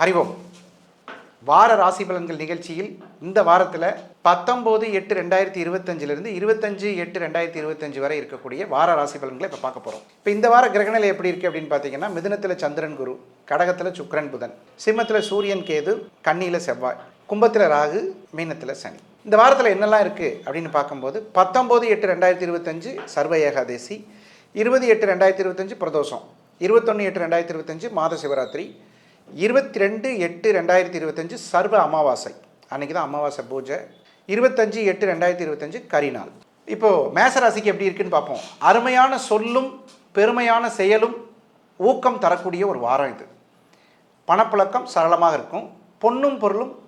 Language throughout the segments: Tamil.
ஹரிவோம் வார ராசி பலன்கள் நிகழ்ச்சியில் இந்த வாரத்தில் பத்தொம்போது எட்டு ரெண்டாயிரத்தி இருபத்தஞ்சிலிருந்து இருபத்தஞ்சு எட்டு ரெண்டாயிரத்தி இருபத்தஞ்சு வரை இருக்கக்கூடிய வார ராசி பலன்களை இப்போ பார்க்க போகிறோம் இப்போ இந்த வார கிரகநிலை எப்படி இருக்குது அப்படின்னு பார்த்தீங்கன்னா மிதுனத்தில் சந்திரன் குரு கடகத்தில் சுக்கரன் புதன் சிம்மத்தில் சூரியன் கேது கண்ணியில் செவ்வாய் கும்பத்தில் ராகு மீனத்தில் சனி. இந்த வாரத்தில் என்னெல்லாம் இருக்குது அப்படின்னு பார்க்கும்போது பத்தொம்போது எட்டு ரெண்டாயிரத்தி இருபத்தஞ்சு சர்வ ஏகாதேசி இருபது எட்டு ரெண்டாயிரத்தி இருபத்தஞ்சு பிரதோஷம் இருபத்தொன்று எட்டு ரெண்டாயிரத்தி இருபத்தஞ்சு மாத சிவராத்திரி இருபத்தி ரெண்டு எட்டு ரெண்டாயிரத்தி இருபத்தஞ்சு சர்வ அமாவாசை. அன்றைக்கி தான் அமாவாசை பூஜை. இருபத்தஞ்சு எட்டு ரெண்டாயிரத்தி இருபத்தஞ்சு கரிநாள். இப்போது மேசராசிக்கு எப்படி இருக்குன்னு பார்ப்போம். அருமையான சொல்லும் பெருமையான செயலும் ஊக்கம் தரக்கூடிய ஒரு வாரம் இது. பணப்புழக்கம் சரளமாக இருக்கும். பொன்னும் பொருளும்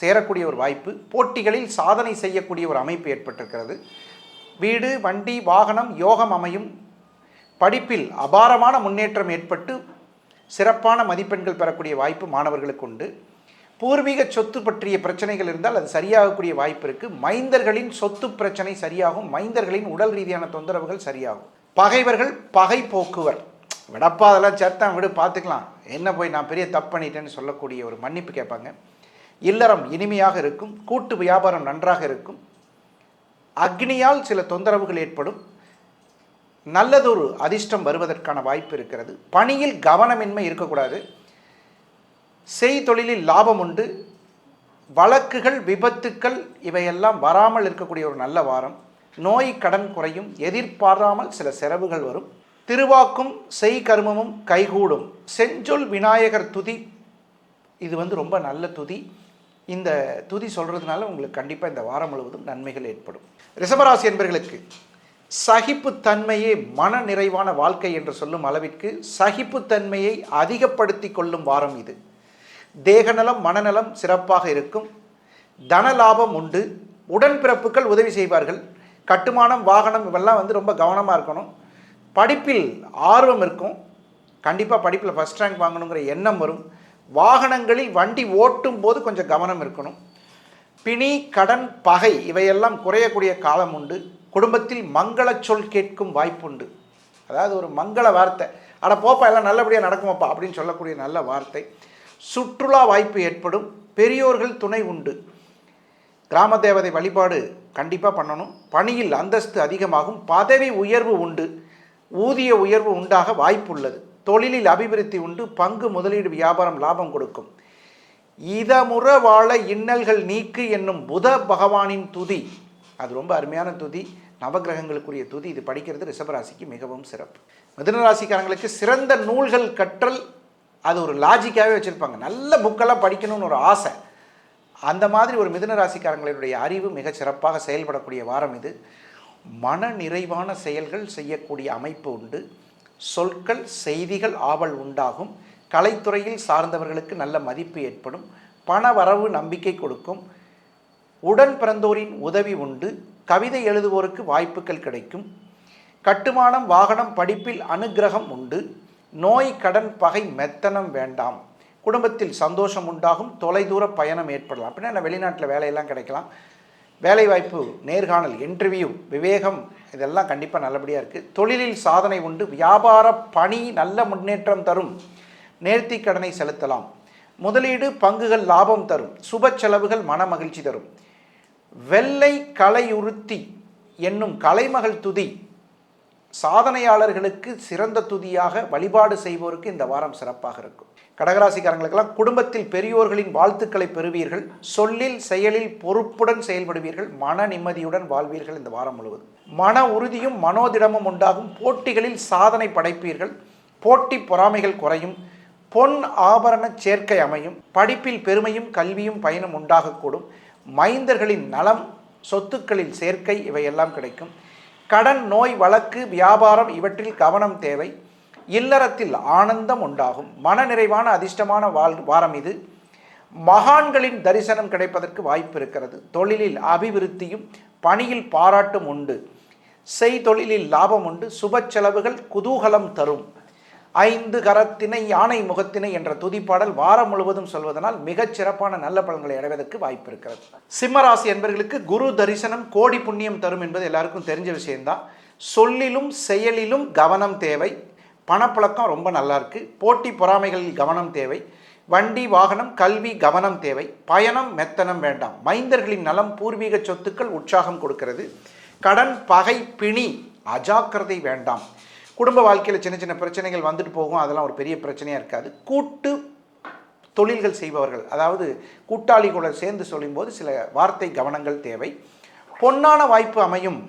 சேரக்கூடிய ஒரு வாய்ப்பு. போட்டிகளில் சாதனை செய்யக்கூடிய ஒரு அமைப்பு ஏற்பட்டிருக்கிறது. வீடு வண்டி வாகனம் யோகம் அமையும். படிப்பில் அபாரமான முன்னேற்றம் ஏற்பட்டு சிறப்பான மதிப்பெண்கள் பெறக்கூடிய வாய்ப்பு மாணவர்களுக்கு உண்டு. பூர்வீக சொத்து பற்றிய பிரச்சனைகள் இருந்தால் அது சரியாகக்கூடிய வாய்ப்பு இருக்குது மைந்தர்களின் சொத்து பிரச்சனை சரியாகும். மைந்தர்களின் உடல் ரீதியான தொந்தரவுகள் சரியாகும். பகைவர்கள் பகை போக்குவர். விடப்பா அதெல்லாம் சேர்த்தான் விடு பார்த்துக்கலாம். என்ன போய் நான் பெரிய தப்பு பண்ணிட்டேன்னு சொல்லக்கூடிய ஒரு மன்னிப்பு கேட்பாங்க. இல்லறம் இனிமையாக இருக்கும். கூட்டு வியாபாரம் நன்றாக இருக்கும். அக்னியால் சில தொந்தரவுகள் ஏற்படும். நல்லதொரு அதிர்ஷ்டம் வருவதற்கான வாய்ப்பு இருக்கிறது. பணியில் கவனமின்மை இருக்கக்கூடாது. செய் தொழிலில் லாபம் உண்டு. வழக்குகள் விபத்துக்கள் இவையெல்லாம் வராமல் இருக்கக்கூடிய ஒரு நல்ல வாரம். நோய் கடன் குறையும். எதிர்பாராமல் சில செலவுகள் வரும். திருவாக்கும் செய் கருமமும் கைகூடும். செஞ்சொல் விநாயகர் துதி. இது வந்து ரொம்ப நல்ல துதி. இந்த துதி சொல்கிறதுனால உங்களுக்கு கண்டிப்பாக இந்த வாரம் முழுவதும் நன்மைகள் ஏற்படும். ரிஷபராசி என்பர்களுக்கு சகிப்புத்தன்மையே மன நிறைவான வாழ்க்கை என்று சொல்லும் அளவிற்கு சகிப்புத்தன்மையை அதிகப்படுத்தி கொள்ளும் வாரம் இது. தேகநலம் மனநலம் சிறப்பாக இருக்கும். தன லாபம் உண்டு. உடன்பிறப்புகள் உதவி செய்வார்கள். கட்டுமானம் வாகனம் இவெல்லாம் வந்து ரொம்ப கவனமாக இருக்கணும். படிப்பில் ஆர்வம் இருக்கும். கண்டிப்பாக படிப்பில் ஃபஸ்ட் ரேங்க் வாங்கணுங்கிற எண்ணம் வரும். வாகனங்களில் வண்டி ஓட்டும் போது கொஞ்சம் கவனம் இருக்கணும். பிணி கடன் பகை இவையெல்லாம் குறையக்கூடிய காலம் உண்டு. குடும்பத்தில் மங்கள சொல் கேட்கும் வாய்ப்புண்டு. அதாவது ஒரு மங்கள வார்த்தை. அட போப்பா எல்லாம் நல்லபடியாக நடக்குமாப்பா அப்படின்னு சொல்லக்கூடிய நல்ல வார்த்தை. சுற்றுலா வாய்ப்பு ஏற்படும். பெரியோர்கள் துணை உண்டு. கிராம தேவதை வழிபாடு கண்டிப்பாக பண்ணணும். பணியில் அந்தஸ்து அதிகமாகும். பதவி உயர்வு உண்டு. ஊதிய உயர்வு உண்டாக வாய்ப்பு உள்ளது தொழிலில் அபிவிருத்தி உண்டு. பங்கு முதலீடு வியாபாரம் லாபம் கொடுக்கும். இதமுற வாழ இன்னல்கள் நீக்கு என்னும் புத பகவானின் துதி. அது ரொம்ப அருமையான துதி. நவகிரகங்களுக்குரிய துதி. இது படிக்கிறது ரிஷபராசிக்கு மிகவும் சிறப்பு. மிதனராசிக்காரங்களுக்கு சிறந்த நூல்கள் கற்றல் அது ஒரு லாஜிக்காகவே வச்சுருப்பாங்க. நல்ல புக்கெல்லாம் படிக்கணும்னு ஒரு ஆசை. அந்த மாதிரி ஒரு மிதுன ராசிக்காரங்களுடைய அறிவு மிகச் சிறப்பாக செயல்படக்கூடிய வாரம் இது. மன நிறைவான செயல்கள் செய்யக்கூடிய அமைப்பு உண்டு. சொற்கள் செய்திகள் ஆவல் உண்டாகும். கலைத்துறையில் சார்ந்தவர்களுக்கு நல்ல மதிப்பு ஏற்படும். பண வரவு நம்பிக்கை கொடுக்கும். உடன் பிறந்தோரின் உதவி உண்டு. கவிதை எழுதுவோருக்கு வாய்ப்புகள் கிடைக்கும். கட்டுமானம் வாகனம் படிப்பில் அனுக்கிரகம் உண்டு. நோய் கடன் பகை மெத்தனம் வேண்டாம். குடும்பத்தில் சந்தோஷம் உண்டாகும். தொலைதூர பயணம் ஏற்படலாம். அப்படின்னா என்ன? வெளிநாட்டில் வேலையெல்லாம் கிடைக்கலாம். வேலைவாய்ப்பு நேர்காணல் இன்டர்வியூ விவேகம் இதெல்லாம் கண்டிப்பாக நல்லபடியாக இருக்குது தொழிலில் சாதனை உண்டு. வியாபார பணி நல்ல முன்னேற்றம் தரும். நேர்த்தி கடனை செலுத்தலாம். முதலீடு பங்குகள் லாபம் தரும். சுப செலவுகள் மன மகிழ்ச்சி தரும். வெள்ளை கலையுறுத்தி என்னும் கலைமகள் துதி சாதனையாளர்களுக்கு சிறந்த துதியாக வழிபாடு செய்வோருக்கு இந்த வாரம் சிறப்பாக இருக்கும். கடகராசிக்காரங்களுக்கெல்லாம் குடும்பத்தில் பெரியோர்களின் வாழ்த்துக்களை பெறுவீர்கள். சொல்லில் செயலில் பொறுப்புடன் செயல்படுவீர்கள். மன நிம்மதியுடன் வாழ்வீர்கள் இந்த வாரம் முழுவதும். மன உறுதியும் மனோதிடமும் உண்டாகும். போட்டிகளில் சாதனை படைப்பீர்கள். போட்டி பொறாமைகள் குறையும். பொன் ஆபரண சேர்க்கை அமையும் படிப்பில் பெருமையும் கல்வியும் பயனும் உண்டாகக்கூடும். மைந்தர்களின் நலம் சொத்துக்களில் சேர்க்கை இவையெல்லாம் கிடைக்கும். கடன் நோய் வழக்கு வியாபாரம் இவற்றில் கவனம் தேவை. இல்லறத்தில் ஆனந்தம் உண்டாகும். மனநிறைவான அதிர்ஷ்டமான வாழ் வாரம் இது. மகான்களின் தரிசனம் கிடைப்பதற்கு வாய்ப்பு இருக்கிறது. தொழிலில் அபிவிருத்தியும் பணியில் பாராட்டும் உண்டு. செய்தொழிலில் லாபம் உண்டு. சுப செலவுகள் குதூகலம் தரும். ஐந்து கரத்தினை யானை முகத்தினை என்ற துதிப்பாடல் வாரம் முழுவதும் சொல்வதனால் மிகச் சிறப்பான நல்ல பலன்களை அடைவதற்கு வாய்ப்பு இருக்கிறது. சிம்மராசி என்பவர்களுக்கு குரு தரிசனம் கோடி புண்ணியம் தரும் என்பது எல்லாருக்கும் தெரிஞ்ச விஷயம்தான். சொல்லிலும் செயலிலும் கவனம் தேவை. பணப்பழக்கம் ரொம்ப நல்லா இருக்கு. போட்டி பொறாமைகளில் கவனம் தேவை. வண்டி வாகனம் கல்வி கவனம் தேவை. பயணம் மெத்தனம் வேண்டாம். மைந்தர்களின் நலம் பூர்வீக சொத்துக்கள் உற்சாகம் கொடுக்கிறது. கடன் பகை பிணி அஜாக்கிரதை வேண்டாம். குடும்ப வாழ்க்கையில் சின்ன சின்ன பிரச்சனைகள் வந்துட்டு போகும். அதெல்லாம் ஒரு பெரிய பிரச்சனையாக இருக்காது. கூட்டு தொழில்கள் செய்பவர்கள் அதாவது கூட்டாளிகளை சேர்ந்து சொல்லும்போது சில வார்த்தை கவனங்கள் தேவை. பொன்னான வாய்ப்பு அமையும்.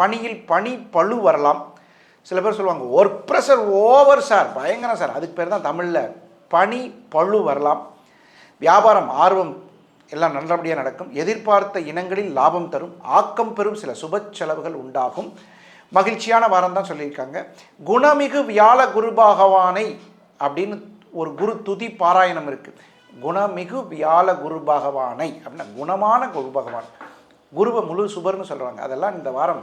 பணியில் பணி பழு வரலாம். சில பேர் சொல்லுவாங்க ஒர்க் ப்ரெஷர் ஓவர் சார் பயங்கரம் சார் அதுக்கு பேர் தான் தமிழில் பணி பழு வரலாம். வியாபாரம் ஆர்வம் எல்லாம் நல்லபடியாக நடக்கும். எதிர்பார்த்த இனங்களில் லாபம் தரும். ஆக்கம் பெறும் சில சுப செலவுகள் உண்டாகும். மகிழ்ச்சியான வாரம் தான் சொல்லியிருக்காங்க. குணமிகு வியாழ குரு பகவானை அப்படின்னு ஒரு குரு துதி பாராயணம் இருக்குது குணமிகு வியாழ குரு பகவானை அப்படின்னா குணமான குரு பகவான். குருவை முழு சுபர்னு சொல்கிறாங்க அதெல்லாம் இந்த வாரம்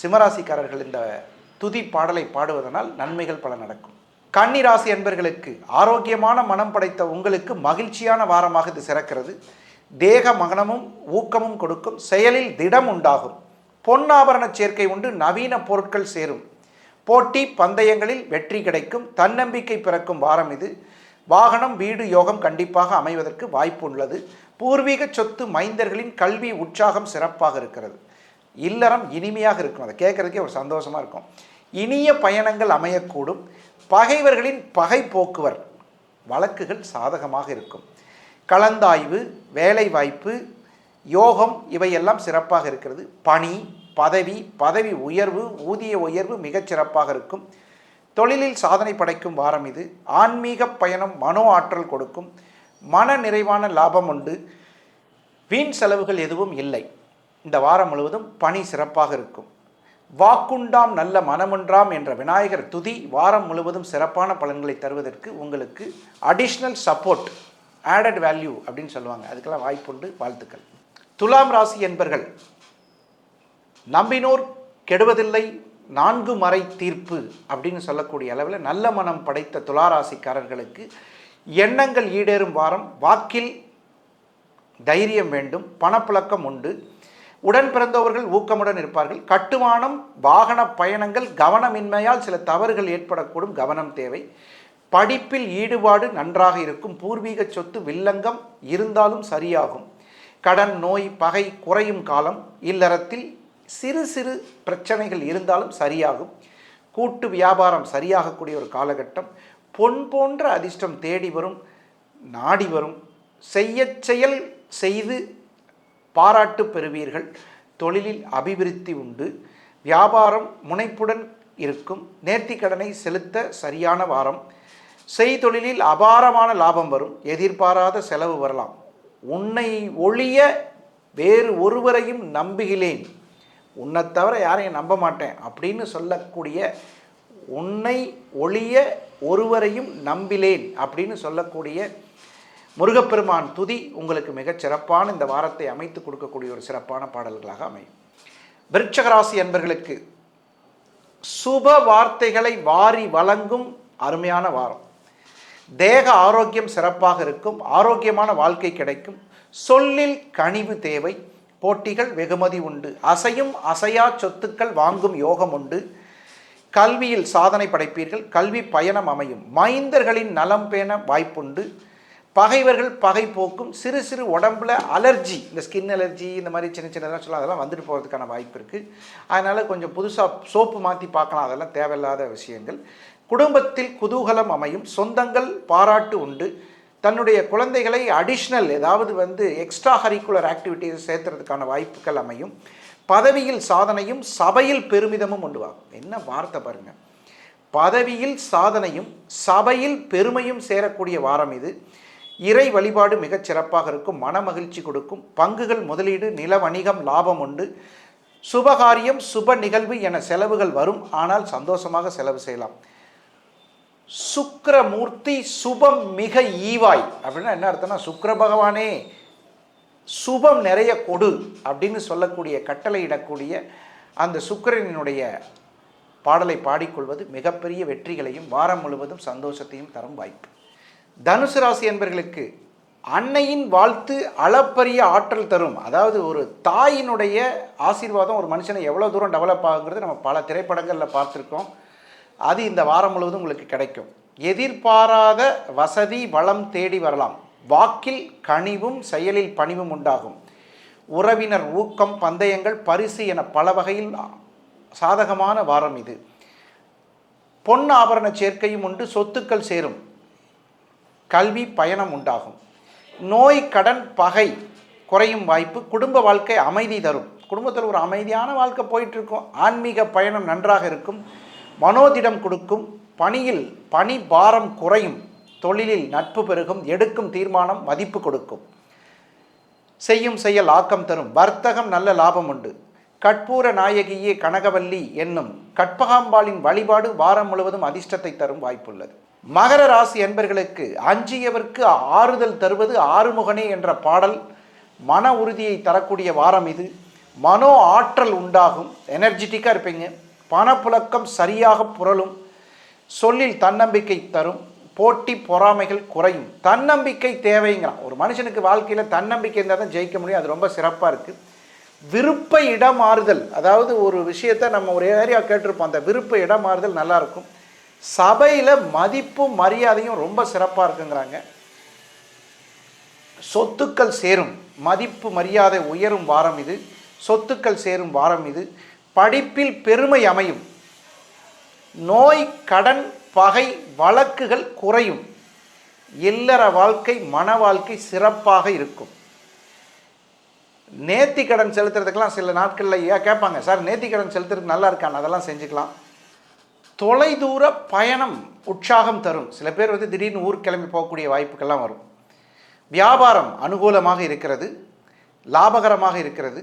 சிம்மராசிக்காரர்கள் இந்த துதி பாடலை பாடுவதனால் நன்மைகள் பல நடக்கும். கன்னி ராசி என்பர்களுக்கு ஆரோக்கியமான மனம் படைத்த உங்களுக்கு மகிழ்ச்சியான வாரமாக இது சிறக்கிறது. தேக மகனமும் ஊக்கமும் கொடுக்கும். செயலில் திடம் உண்டாகும். பொன்னாபரண சேர்க்கை உண்டு நவீன பொருட்கள் சேரும். போட்டி பந்தயங்களில் வெற்றி கிடைக்கும் தன்னம்பிக்கை பிறக்கும் வாரம் இது. வாகனம் வீடு யோகம் கண்டிப்பாக அமைவதற்கு வாய்ப்பு உள்ளது. பூர்வீக சொத்து மைந்தர்களின் கல்வி உற்சாகம் சிறப்பாக இருக்கிறது. இல்லறம் இனிமையாக இருக்கும். அதை கேட்குறதுக்கே ஒரு சந்தோஷமாக இருக்கும். இனிய பயணங்கள் அமையக்கூடும். பகைவர்களின் பகை போக்குவர் வழக்குகள் சாதகமாக இருக்கும். கலந்தாய்வு வேலைவாய்ப்பு யோகம் இவையெல்லாம் சிறப்பாக இருக்கிறது. பணி பதவி பதவி உயர்வு ஊதிய உயர்வு மிகச் சிறப்பாக இருக்கும். தொழிலில் சாதனை படைக்கும் வாரம் இது. ஆன்மீக பயணம் மனோ ஆற்றல் கொடுக்கும். மன நிறைவான லாபம் உண்டு. வீண் செலவுகள் எதுவும் இல்லை. இந்த வாரம் முழுவதும் பணி சிறப்பாக இருக்கும். வாக்குண்டாம் நல்ல மனமுன்றாம் என்ற விநாயகர் துதி வாரம் முழுவதும் சிறப்பான பலன்களை தருவதற்கு உங்களுக்கு அடிஷ்னல் சப்போர்ட் ஆடட் வேல்யூ அப்படின்னு சொல்லுவாங்க. அதுக்கெல்லாம் வாய்ப்புண்டு வாழ்த்துக்கள். துலாம் ராசி என்பர்கள் நம்பினோர் கெடுவதில்லை நான்கு மறை தீர்ப்பு அப்படின்னு சொல்லக்கூடிய அளவில் நல்ல மனம் படைத்த துளாராசிக்காரர்களுக்கு எண்ணங்கள் ஈடேறும் வாரம் வாக்கில் தைரியம் வேண்டும் பணப்புழக்கம் உண்டு. உடன் பிறந்தவர்கள் ஊக்கமுடன் இருப்பார்கள். கட்டுமானம் வாகன பயணங்கள் கவனமின்மையால் சில தவறுகள் ஏற்படக்கூடும் கவனம் தேவை. படிப்பில் ஈடுபாடு நன்றாக இருக்கும் பூர்வீக சொத்து வில்லங்கம் இருந்தாலும் சரியாகும். கடன் நோய் பகை குறையும் காலம் இல்லறத்தில் சிறு சிறு பிரச்சனைகள் இருந்தாலும் சரியாகும். கூட்டு வியாபாரம் சரியாகக்கூடிய ஒரு காலகட்டம். பொன் போன்ற அதிர்ஷ்டம் தேடி வரும் நாடி வரும். செய்ய செயல் செய்து பாராட்டு பெறுவீர்கள். தொழிலில் அபிவிருத்தி உண்டு. வியாபாரம் முனைப்புடன் இருக்கும். நேர்த்திக்கடனை செலுத்த சரியான வாரம். செய்தொழிலில் அபாரமான லாபம் வரும். எதிர்பாராத செலவு வரலாம். உன்னை ஒழிய வேறு ஒருவரையும் நம்புகிறேன். உன்னை தவிர யாரையும் நம்ப மாட்டேன் அப்படின்னு சொல்லக்கூடிய உன்னை ஒழிய ஒருவரையும் நம்பிலேன் அப்படின்னு சொல்லக்கூடிய முருகப்பெருமான் துதி உங்களுக்கு மிகச் சிறப்பான இந்த வாரத்தை அமைத்து கொடுக்கக்கூடிய ஒரு சிறப்பான பாடல்களாக அமையும். விருட்சகராசி என்பர்களுக்கு சுப வார்த்தைகளை வாரி வழங்கும் அருமையான வாரம். தேக ஆரோக்கியம் சிறப்பாக இருக்கும் ஆரோக்கியமான வாழ்க்கை கிடைக்கும். சொல்லில் கனிவு தேவை போட்டிகள் வெகுமதி உண்டு. அசையும் அசையா சொத்துக்கள் வாங்கும் யோகம் உண்டு. கல்வியில் சாதனை படைப்பீர்கள் கல்வி பயணம் அமையும். மைந்தர்களின் நலம் பேண வாய்ப்புண்டு. பகைவர்கள் பகை போக்கும் சிறு சிறு உடம்புல அலர்ஜி இந்த ஸ்கின் அலர்ஜி இந்த மாதிரி சின்ன சின்னதெல்லாம் சொல்ல அதெல்லாம் வந்துட்டு போகிறதுக்கான வாய்ப்பு இருக்குது அதனால் கொஞ்சம் புதுசாக சோப்பு மாற்றி பார்க்கலாம் அதெல்லாம் தேவையில்லாத விஷயங்கள். குடும்பத்தில் குதூகலம் அமையும் சொந்தங்கள் பாராட்டு உண்டு. தன்னுடைய குழந்தைகளை அடிஷ்னல் ஏதாவது வந்து எக்ஸ்ட்ரா கரிக்குலர் ஆக்டிவிட்டீஸ் சேர்த்துறதுக்கான வாய்ப்புகள் அமையும். பதவியில் சாதனையும் சபையில் பெருமிதமும் உண்டுவாகும் என்ன வார்த்தை பாருங்க. பதவியில் சாதனையும் சபையில் பெருமையும் சேரக்கூடிய வாரம் இது. இறை வழிபாடு மிகச் சிறப்பாக இருக்கும் மன மகிழ்ச்சி கொடுக்கும். பங்குகள் முதலீடு நில வணிகம் லாபம் உண்டு. சுபகாரியம் சுப நிகழ்வு என செலவுகள் வரும். ஆனால் சந்தோஷமாக செலவு செய்யலாம். சுக்கரமூர்த்தி சுபம் மிக ஈவாய். அப்படின்னா என்ன அர்த்தம்னா சுக்கர பகவானே சுபம் நிறைய கொடு அப்படின்னு சொல்லக்கூடிய கட்டளையிடக்கூடிய அந்த சுக்கரனினுடைய பாடலை பாடிக்கொள்வது மிகப்பெரிய வெற்றிகளையும் வாரம் முழுவதும் சந்தோஷத்தையும் தரும் வாய்ப்பு. தனுசு ராசி என்பர்களுக்கு அன்னையின் வாழ்த்து அளப்பரிய ஆற்றல் தரும். அதாவது ஒரு தாயினுடைய ஆசீர்வாதம் ஒரு மனுஷனை எவ்வளோ தூரம் டெவலப் ஆகுங்கிறது நம்ம பல திரைப்படங்களில் பார்த்துருக்கோம். அது இந்த வாரம் முழுவதும் உங்களுக்கு கிடைக்கும். எதிர்பாராத வசதி வளம் தேடி வரலாம். வாக்கில் கனிவும் செயலில் பணிவும் உண்டாகும். உறவினர் ஊக்கம் பந்தயங்கள் பரிசு என பல வகையில் சாதகமான வாரம் இது. பொன் ஆபரண சேர்க்கையும் உண்டு சொத்துக்கள் சேரும். கல்வி பயணம் உண்டாகும். நோய் கடன் பகை குறையும் வாய்ப்பு குடும்ப வாழ்க்கை அமைதி தரும். குடும்பத்தில் ஒரு அமைதியான வாழ்க்கை போயிட்டு இருக்கும். ஆன்மீக பயணம் நன்றாக இருக்கும். மனோதிடம் கொடுக்கும் பணியில் பணி பாரம் குறையும். தொழிலில் நட்பு பெருகும். எடுக்கும் தீர்மானம் மதிப்பு கொடுக்கும். செய்யும் செயல் ஆக்கம் தரும். வர்த்தகம் நல்ல லாபம் உண்டு. கற்பூர நாயகியே கனகவல்லி என்னும் கற்பகாம்பாளின் வழிபாடு வாரம் முழுவதும் அதிர்ஷ்டத்தை தரும் வாய்ப்புள்ளது. மகர ராசி என்பர்களுக்கு அஞ்சியவர்க்கு ஆறுதல் தருவது ஆறுமுகனே என்ற பாடல் மன உறுதியை தரக்கூடிய வாரம் இது. மனோ ஆற்றல் உண்டாகும். எனர்ஜெட்டிக்காக இருப்பீங்க. பணப்புழக்கம் சரியாக புரளும். சொல்லில் தன்னம்பிக்கை தரும். போட்டி பொறாமைகள் குறையும். தன்னம்பிக்கை தேவைங்கிறான் ஒரு மனுஷனுக்கு வாழ்க்கையில் தன்னம்பிக்கை இருந்தால் தான் ஜெயிக்க முடியும். அது ரொம்ப சிறப்பாக இருக்குது விருப்ப இடமாறுதல் அதாவது ஒரு விஷயத்தை நம்ம ஒரு ஏரியா கேட்டிருப்போம். அந்த விருப்ப இடமாறுதல் நல்லாயிருக்கும் சபையில் மதிப்பும் மரியாதையும் ரொம்ப சிறப்பாக இருக்குங்கிறாங்க. சொத்துக்கள் சேரும். மதிப்பு மரியாதை உயரும் வாரம் இது. சொத்துக்கள் சேரும் வாரம் இது. படிப்பில் பெருமை அமையும். நோய் கடன் பகை வழக்குகள் குறையும். இல்லற வாழ்க்கை மன வாழ்க்கை சிறப்பாக இருக்கும். நேர்த்தி கடன் செலுத்துறதுக்கெல்லாம் சில நாட்களில் ஏன் கேட்பாங்க சார் நேர்த்தி கடன் செலுத்துறதுக்கு நல்லா இருக்கான் அதெல்லாம் செஞ்சுக்கலாம். தொலைதூர பயணம் உற்சாகம் தரும். சில பேர் வந்து திடீர்னு ஊர் கிளம்பி போகக்கூடிய வாய்ப்புகள்லாம் வரும். வியாபாரம் அனுகூலமாக இருக்கிறது லாபகரமாக இருக்கிறது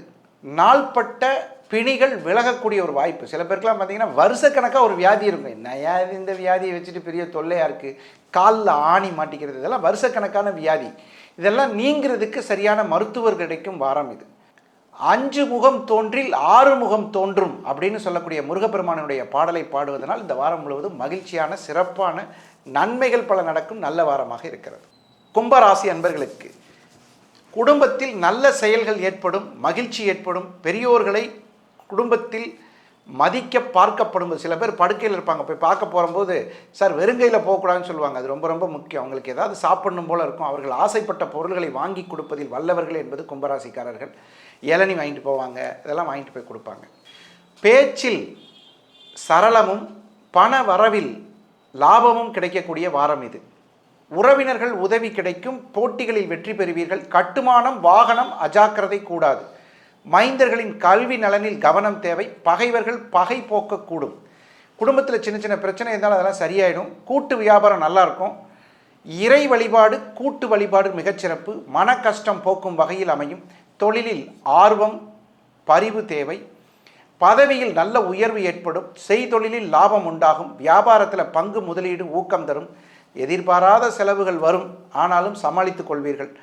நாள்பட்ட பிணிகள் விலகக்கூடிய ஒரு வாய்ப்பு. சில பேருக்குலாம் பார்த்தீங்கன்னா வருஷக்கணக்காக ஒரு வியாதி இருக்கும். என்னையா இந்த வியாதியை வச்சுட்டு பெரிய தொல்லையாக இருக்குது காலில் ஆணி மாட்டிக்கிறது இதெல்லாம் வருஷக்கணக்கான வியாதி. இதெல்லாம் நீங்கிறதுக்கு சரியான மருத்துவர் கிடைக்கும் வாரம் இது. அஞ்சு முகம் தோன்றில் ஆறு முகம் தோன்றும் அப்படின்னு சொல்லக்கூடிய முருகப்பெருமானுடைய பாடலை பாடுவதனால் இந்த வாரம் முழுவதும் மகிழ்ச்சியான சிறப்பான நன்மைகள் பல நடக்கும் நல்ல வாரமாக இருக்கிறது. கும்பராசி அன்பர்களுக்கு குடும்பத்தில் நல்ல செயல்கள் ஏற்படும் மகிழ்ச்சி ஏற்படும் பெரியோர்களை குடும்பத்தில் மதிக்க பார்க்கப்படும் சில பேர் படுக்கையில் இருப்பாங்க. போய் பார்க்க போகும்போது சார் வெறுங்கையில் போகக்கூடாதுன்னு சொல்லுவாங்க. அது ரொம்ப ரொம்ப முக்கியம். அவங்களுக்கு ஏதாவது சாப்பிடணும் போல் இருக்கும். அவர்கள் ஆசைப்பட்ட பொருள்களை வாங்கி கொடுப்பதில் வல்லவர்கள் என்பது கும்பராசிக்காரர்கள். இளநி வாங்கிட்டு போவாங்க. இதெல்லாம் வாங்கிட்டு போய் கொடுப்பாங்க. பேச்சில் சரளமும் பண வரவில் லாபமும் கிடைக்கக்கூடிய வாரம் இது. உறவினர்கள் உதவி கிடைக்கும். போட்டிகளில் வெற்றி பெறுவீர்கள். கட்டுமானம் வாகனம் அஜாக்கிரதை கூடாது. மைந்தர்களின் கல்வி நலனில் கவனம் தேவை. பகைவர்கள் பகை போக்கக்கூடும். குடும்பத்தில் சின்ன சின்ன பிரச்சனை இருந்தாலும் அதெல்லாம் சரியாயிடும். கூட்டு வியாபாரம் நல்லாயிருக்கும். இறை வழிபாடு கூட்டு வழிபாடு மிகச்சிறப்பு மன கஷ்டம் போக்கும் வகையில் அமையும். தொழிலில் ஆர்வம் பரிவு தேவை. பதவியில் நல்ல உயர்வு ஏற்படும். செய்தொழிலில் லாபம் உண்டாகும். வியாபாரத்தில் பங்கு முதலீடு ஊக்கம் தரும். எதிர்பாராத செலவுகள் வரும். ஆனாலும் சமாளித்துக் கொள்வீர்கள்.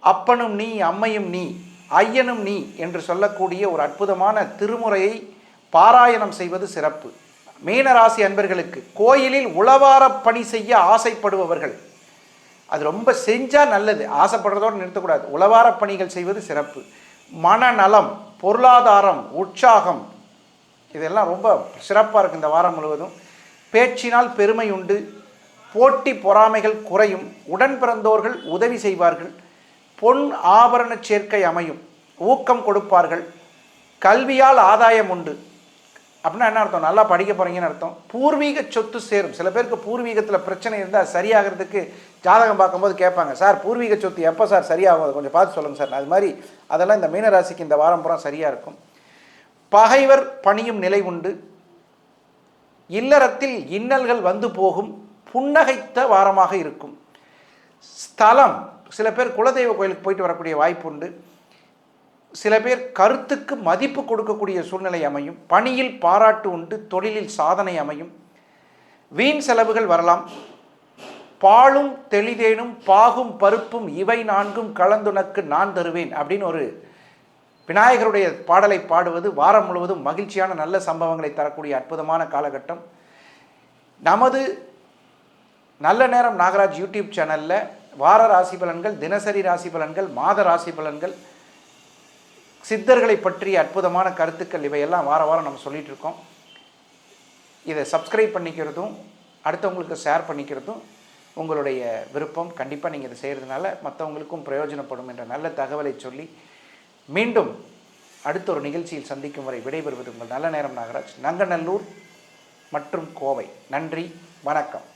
அப்பனும் நீ அம்மையும் நீ. ஐயனும் நீ என்று சொல்லக்கூடிய ஒரு அற்புதமான திருமுறையை பாராயணம் செய்வது சிறப்பு. மீனராசி அன்பர்களுக்கு கோயிலில் உளவார பணி செய்ய ஆசைப்படுபவர்கள். அது ரொம்ப செஞ்சால் நல்லது. ஆசைப்படுறதோடு நிறுத்தக்கூடாது. உளவார பணிகள் செய்வது சிறப்பு. மனநலம் பொருளாதாரம் உற்சாகம் இதெல்லாம் ரொம்ப சிறப்பாக இருக்குது இந்த வாரம் முழுவதும். பேச்சினால் பெருமை உண்டு. போட்டி பொறாமைகள் குறையும். உடன் பிறந்தோர்கள் உதவி செய்வார்கள். பொன் ஆபரண சேர்க்கை அமையும். ஊக்கம் கொடுப்பார்கள். கல்வியால் ஆதாயம் உண்டு. அப்படின்னா என்ன அர்த்தம்? நல்லா படிக்க போகிறீங்கன்னு அர்த்தம். பூர்வீக சொத்து சேரும். சில பேருக்கு பூர்வீகத்தில் பிரச்சனை இருந்தால் சரியாகிறதுக்கு ஜாதகம் பார்க்கும்போது கேட்பாங்க சார் பூர்வீக சொத்து எப்போ சார் சரியாகும்? அதை கொஞ்சம் பார்த்து சொல்லுங்கள் சார். அது மாதிரி அதெல்லாம் இந்த மீனராசிக்கு இந்த வாரம் புறம் சரியாக இருக்கும். பகைவர் பணியும் நிலை உண்டு. இல்லறத்தில் இன்னல்கள் வந்து போகும். புன்னகைத்த வாரமாக இருக்கும். ஸ்தலம் சில பேர் குலதெய்வ கோயிலுக்கு போயிட்டு வரக்கூடிய வாய்ப்பு உண்டு. சில பேர் கருத்துக்கு மதிப்பு கொடுக்கக்கூடிய சூழ்நிலை அமையும். பணியில் பாராட்டு உண்டு தொழிலில் சாதனை அமையும். வீண் செலவுகள் வரலாம். பாலும் தெளிதேனும் பாகும் பருப்பும் இவை நான்கும் கலந்துனக்கு நான் தருவேன் அப்படின்னு ஒரு விநாயகருடைய பாடலை பாடுவது வாரம் முழுவதும் மகிழ்ச்சியான நல்ல சம்பவங்களை தரக்கூடிய அற்புதமான காலகட்டம். நமது நல்ல நேரம் நாகராஜ் யூடியூப் சேனலில் வார ராசி பலன்கள் தினசரி ராசி பலன்கள் மாத ராசி பலன்கள் சித்தர்களை பற்றிய அற்புதமான கருத்துக்கள் இவையெல்லாம் வார வாரம் நம்ம சொல்லிகிட்டு இருக்கோம். இதை சப்ஸ்கிரைப் பண்ணிக்கிறதும் அடுத்தவங்களுக்கு ஷேர் பண்ணிக்கிறதும் உங்களுடைய விருப்பம். கண்டிப்பாக நீங்கள் இதை செய்கிறதுனால மற்றவங்களுக்கும் பிரயோஜனப்படும் என்ற நல்ல தகவலை சொல்லி மீண்டும் அடுத்த ஒரு நிகழ்ச்சியில் சந்திக்கும் வரை விடைபெறுவது உங்கள் நல்ல நேரம் நாகராஜ் நங்கநல்லூர் மற்றும் கோவை. நன்றி வணக்கம்.